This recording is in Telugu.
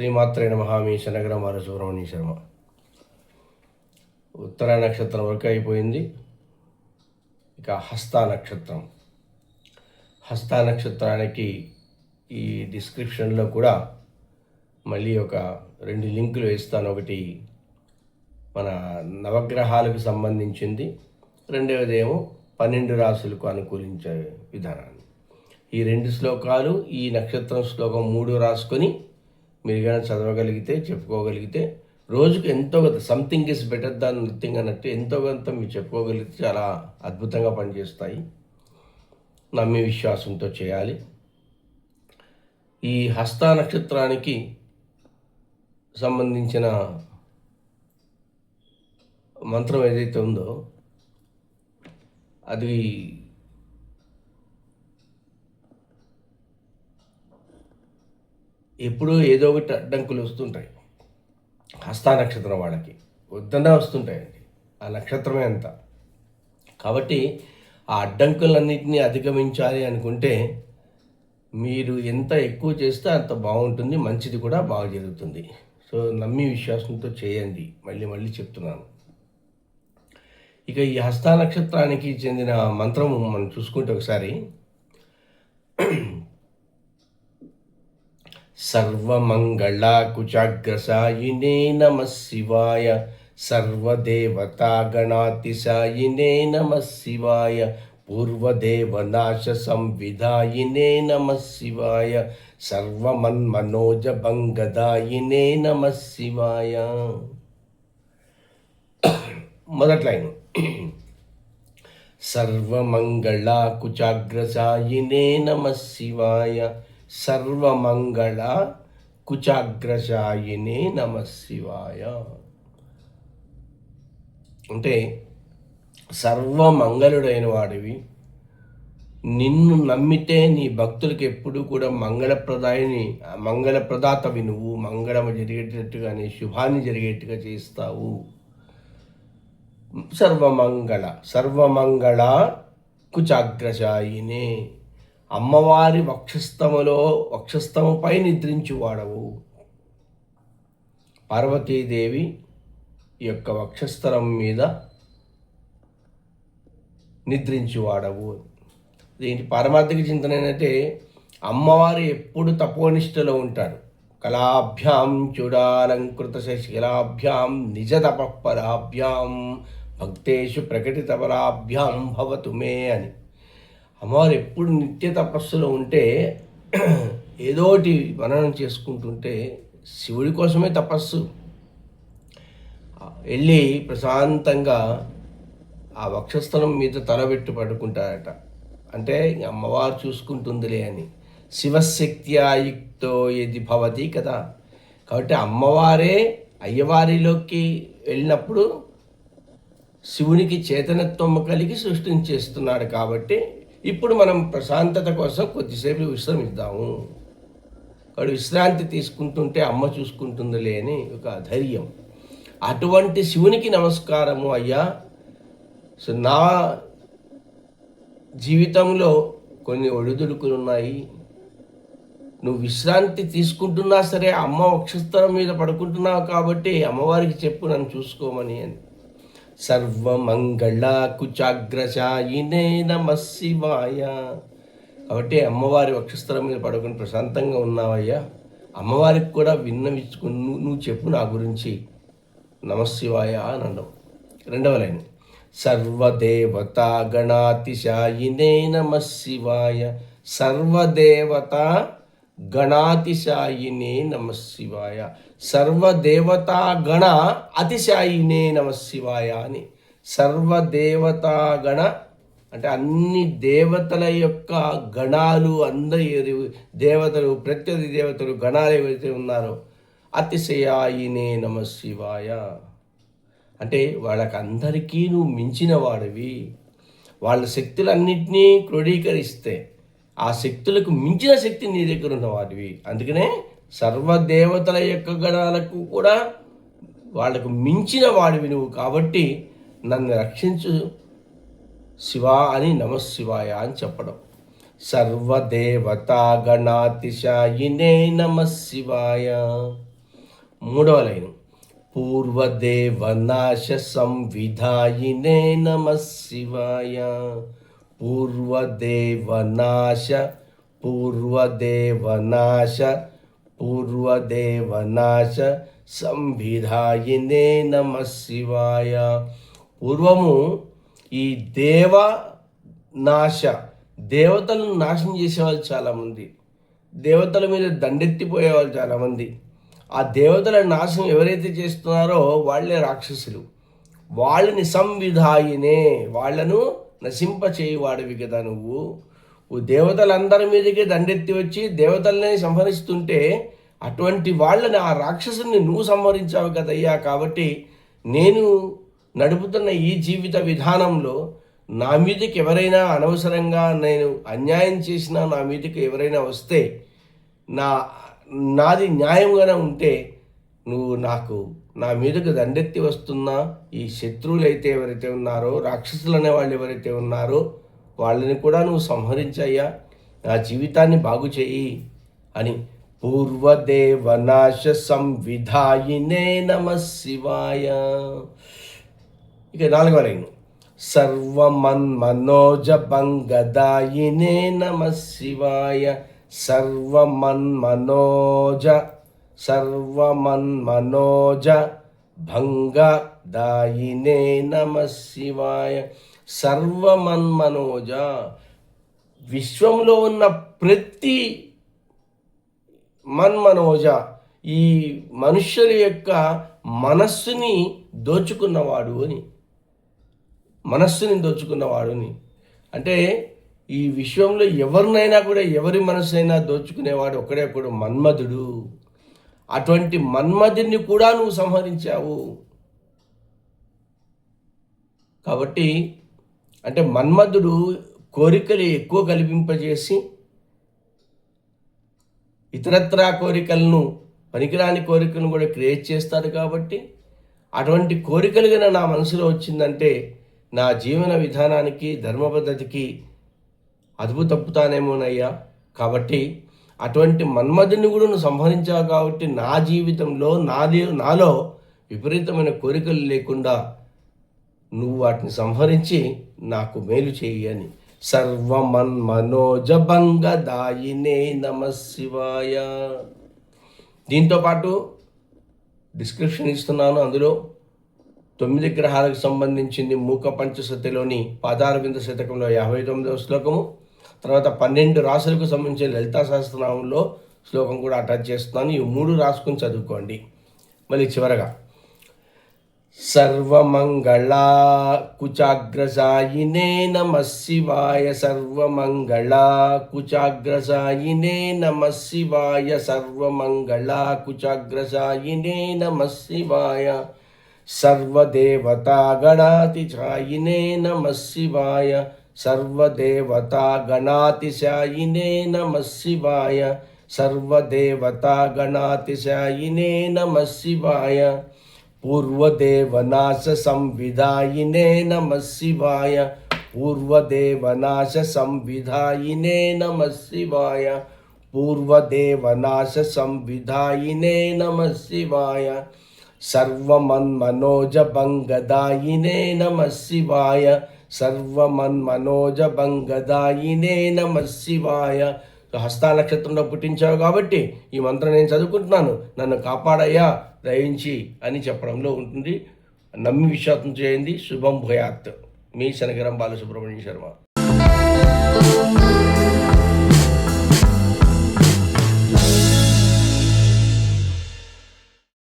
శ్రీమాత్రైన మహామీ శనగర మార సుబ్రహ్మణ్య శర్మ. ఉత్తర నక్షత్రం వరకు అయిపోయింది. ఇక హస్త నక్షత్రం. హస్త నక్షత్రానికి ఈ డిస్క్రిప్షన్లో కూడా మళ్ళీ ఒక రెండు లింకులు వేస్తాను. ఒకటి మన నవగ్రహాలకు సంబంధించింది. రెండవది ఏమో పన్నెండు రాసులకు అనుకూలించే విధానాన్ని. ఈ రెండు శ్లోకాలు ఈ నక్షత్రం శ్లోకం మూడు రాసుకొని మీరు కానీ చదవగలిగితే చెప్పుకోగలిగితే రోజుకు ఎంతో కొంత something is better than nothing అన్నట్టు ఎంతో కొంత మీరు చెప్పుకోగలిగితే చాలా అద్భుతంగా పనిచేస్తాయి. నమ్మి విశ్వాసంతో చేయాలి. ఈ హస్త నక్షత్రానికి సంబంధించిన మంత్రం ఏదైతే ఉందో అది ఎప్పుడో ఏదో ఒకటి అడ్డంకులు వస్తుంటాయి. హస్త నక్షత్రం వాళ్ళకి. వద్దనే వస్తుంటాయండి. ఆ నక్షత్రమే అంత. కాబట్టి ఆ అడ్డంకులన్నింటినీ అధిగమించాలి అనుకుంటే మీరు ఎంత ఎక్కువ చేస్తే అంత బాగుంటుంది మంచిది కూడా బాగా జరుగుతుంది. సో నమ్మి విశ్వాసంతో చేయండి. మళ్ళీ మళ్ళీ చెప్తున్నాను. ఇక ఈ హస్త నక్షత్రానికి చెందిన మంత్రము మనం చూసుకుంటే ఒకసారి సర్వమంగళాకుచాగ్రసాయినే నమ శివాయ సర్వదేవతాగణాతిశాయినే నమ శివాయ పూర్వదేవనాశ సంవిధాయినే నమ శివాయ సర్వమన్మనోజభంగదాయినే నమ శివాయ. మొదటి లైన్. సర్వమంగళాకుచాగ్రసాయినే నమ శివాయ సర్వమంగళ కుచాగ్రశాయినే నమశివాయ అంటే సర్వమంగళుడైన వాడివి. నిన్ను నమ్మితే నీ భక్తులకు ఎప్పుడూ కూడా మంగళప్రదాయని మంగళప్రదాతవి నువ్వు. మంగళం జరిగేటట్టుగానే శుభాన్ని జరిగేట్టుగా చేస్తావు. సర్వమంగళ సర్వమంగళ కుచాగ్రశాయినే అమ్మవారి వక్షస్థములో వక్షస్థముపై నిద్రించువాడవు. పార్వతీదేవి యొక్క వక్షస్థలం మీద నిద్రించువాడవు. దీనికి పారమార్థిక చింతన ఏంటంటే అమ్మవారు ఎప్పుడు తపోనిష్టలో ఉంటారు. కళాభ్యాం చూడాలంకృత శశిలాభ్యాం నిజ తపఃపరాభ్యాం భక్తేషు ప్రకటితపరాభ్యాం భవతు మే అని. అమ్మవారు ఎప్పుడు నిత్య తపస్సులో ఉంటే ఏదోటి మననం చేసుకుంటుంటే శివుడి కోసమే తపస్సు. వెళ్ళి ప్రశాంతంగా ఆ వక్షస్థలం మీద తలబెట్టి పడుకుంటారట. అంటే అమ్మవారు చూసుకుంటుందిలే అని. శివశక్త్యాయుక్తో ఇది భవతి కదా. కాబట్టి అమ్మవారే అయ్యవారిలోకి వెళ్ళినప్పుడు శివునికి చేతనత్వం కలిగి సృష్టించేస్తున్నాడు కాబట్టి ఇప్పుడు మనం ప్రశాంతత కోసం కొద్దిసేపు విశ్రమిద్దాము. వాడు విశ్రాంతి తీసుకుంటుంటే అమ్మ చూసుకుంటుందిలే అని ఒక ధైర్యం. అటువంటి శివునికి నమస్కారము అయ్యా. సో నా జీవితంలో కొన్ని ఒడిదుడుకులు ఉన్నాయి. నువ్వు విశ్రాంతి తీసుకుంటున్నా సరే అమ్మ వక్షస్థలం మీద పడుకుంటున్నావు కాబట్టి అమ్మవారికి చెప్పు నన్ను చూసుకోమని అని. సర్వమంగళ కుచాగ్రశాయినే నమ శివాయ. కాబట్టి అమ్మవారి వక్షస్థలం మీద పడుకుని ప్రశాంతంగా ఉన్నావయ్యా. అమ్మవారికి కూడా విన్నవించుకుని నువ్వు నువ్వు చెప్పు నా గురించి. నమశివాయ అని అన్నావు. రెండవ లైన్. సర్వదేవత గణాతిశాయినే నమ శివాయ. సర్వదేవత గణాతిశాయినే నమశివాయ సర్వదేవతా గణ అతిశాయినే నమశివాయ అని. సర్వదేవతా గణ అంటే అన్ని దేవతల యొక్క గణాలు అందరి దేవతలు ప్రత్యర్థి దేవతలు గణాలు ఏవైతే ఉన్నారో అతిశయాయినే నమశివాయ అంటే వాళ్ళకందరికీ నువ్వు మించిన వాడివి. వాళ్ళ శక్తులన్నింటినీ క్రోడీకరిస్తే ఆ శక్తులకు మించిన శక్తి నీ దగ్గర ఉన్న వాటివి. అందుకనే సర్వదేవతల యొక్క గణాలకు కూడా వాళ్ళకు మించిన వాడివి నువ్వు కాబట్టి నన్ను రక్షించు. శివ అని నమశివాయ అని చెప్పడం. సర్వదేవతా గణాతిశాయినే నమ శివాయ మూడవ లైన్. పూర్వదేవనాశ సంవిధాయినే నమశివాయ. శివాయ పూర్వదేవనాశ పూర్వదేవనాశ పూర్వదేవనాశ సంవిధాయినే నమ శివాయ పూర్వము ఈ దేవ నాశ దేవతలను నాశనం చేసేవాళ్ళు చాలామంది. దేవతల మీద దండెత్తిపోయే వాళ్ళు చాలామంది. ఆ దేవతల నాశనం ఎవరైతే చేస్తున్నారో వాళ్ళే రాక్షసులు. వాళ్ళని సంవిధాయినే వాళ్ళను నశింపచేయువాడివి కదా నువ్వు. ఓ దేవతలందరి మీదకి దండెత్తి వచ్చి దేవతల్ని సంహరిస్తుంటే అటువంటి వాళ్ళని ఆ రాక్షసుని నువ్వు సంహరించావు కదయ్యా. కాబట్టి నేను నడుపుతున్న ఈ జీవిత విధానంలో నా మీదకి ఎవరైనా అనవసరంగా నేను అన్యాయం చేసినా నా మీదకి ఎవరైనా వస్తే నా నాది న్యాయంగానే ఉంటే నువ్వు నాకు నా మీదకు దండెత్తి వస్తున్న ఈ శత్రువులు అయితే ఎవరైతే ఉన్నారో రాక్షసులు అనే వాళ్ళు ఎవరైతే ఉన్నారో వాళ్ళని కూడా నువ్వు సంహరించయ్యా. నా జీవితాన్ని బాగు చేయి అని పూర్వదేవనాశ సంవిధాయినే నమ శివాయ. ఇక నాలుగవ లైన్. సర్వమన్మనోజభంగదాయినే నమ శివాయ. సర్వమన్మనోజ సర్వమన్మనోజ భంగదాయినే నమ శివాయ. సర్వమన్మనోజ విశ్వంలో ఉన్న ప్రతి మన్మనోజ ఈ మనుష్యుల యొక్క మనస్సుని దోచుకున్నవాడు అని. మనస్సుని దోచుకున్నవాడుని అంటే ఈ విశ్వంలో ఎవరినైనా కూడా ఎవరి మనస్సైనా దోచుకునేవాడు ఒకడే ఒకడు మన్మధుడు. అటువంటి మన్మధుడిని కూడా నువ్వు సంహరించావు. కాబట్టి అంటే మన్మధుడు కోరికలు ఎక్కువ కల్పింపజేసి ఇతరత్రా కోరికలను పనికిరాని కోరికలను కూడా క్రియేట్ చేస్తాడు కాబట్టి అటువంటి కోరికలు నా మనసులో వచ్చిందంటే నా జీవన విధానానికి ధర్మ పద్ధతికి అదుపు తప్పుతానేమోనయ్యా. కాబట్టి అటువంటి మన్మధుని కూడా నువ్వు సంహరించావు కాబట్టి నా జీవితంలో నాది నాలో విపరీతమైన కోరికలు లేకుండా నువ్వు వాటిని సంహరించి నాకు మేలు చేయి అని. సర్వమన్మనోజభంగదాయినే నమ శివాయ. దీంతోపాటు డిస్క్రిప్షన్ ఇస్తున్నాను. అందులో తొమ్మిది గ్రహాలకు సంబంధించింది మూక పంచశతిలోని పాదారవింద శతకంలో యాభై తొమ్మిదవ శ్లోకము తర్వాత పన్నెండు రాసులకు సంబంధించిన లలితా సహస్రనామంలో శ్లోకం కూడా అటాచ్ చేస్తున్నాను. ఈ మూడు రాసుకుని చదువుకోండి. మళ్ళీ చివరగా. సర్వమంగళా కుచాగ్రసాయినే నమ శివాయ సర్వమంగళా కుచాగ్రసాయినే నమ శివాయ సర్వమంగళా కుచాగ్రసాయినే నమ శివాయ సర్వదేవతాగణాతిఛాయినే నమ శివాయ సర్వదేవతాగణాతిశాయినే నమ శివాయ సర్వదేవతాగణాతిశాయినే నమ శివాయ పూర్వదేవనాశ సంవిధాయినే నమ శివాయ పూర్వదేవనాశ సంవిధాయినే నమ శివాయ పూర్వదేవనాశ సంవిధాయినే నమ శివాయ సర్వమన్మనోజభంగదాయినే నమ శివాయ సర్వమన్మనోజభంగదాయినే నమ శివాయ. హస్తా నక్షత్రంలో పుట్టించావు కాబట్టి ఈ మంత్రం నేను చదువుకుంటున్నాను. నన్ను కాపాడయ్యా దయించి అని చెప్పడంలో ఉంటుంది. నమ్మి విశ్వాసం చేయండి. శుభం భూయాత్. మీ శనగరం బాలసుబ్రహ్మణ్య శర్మ.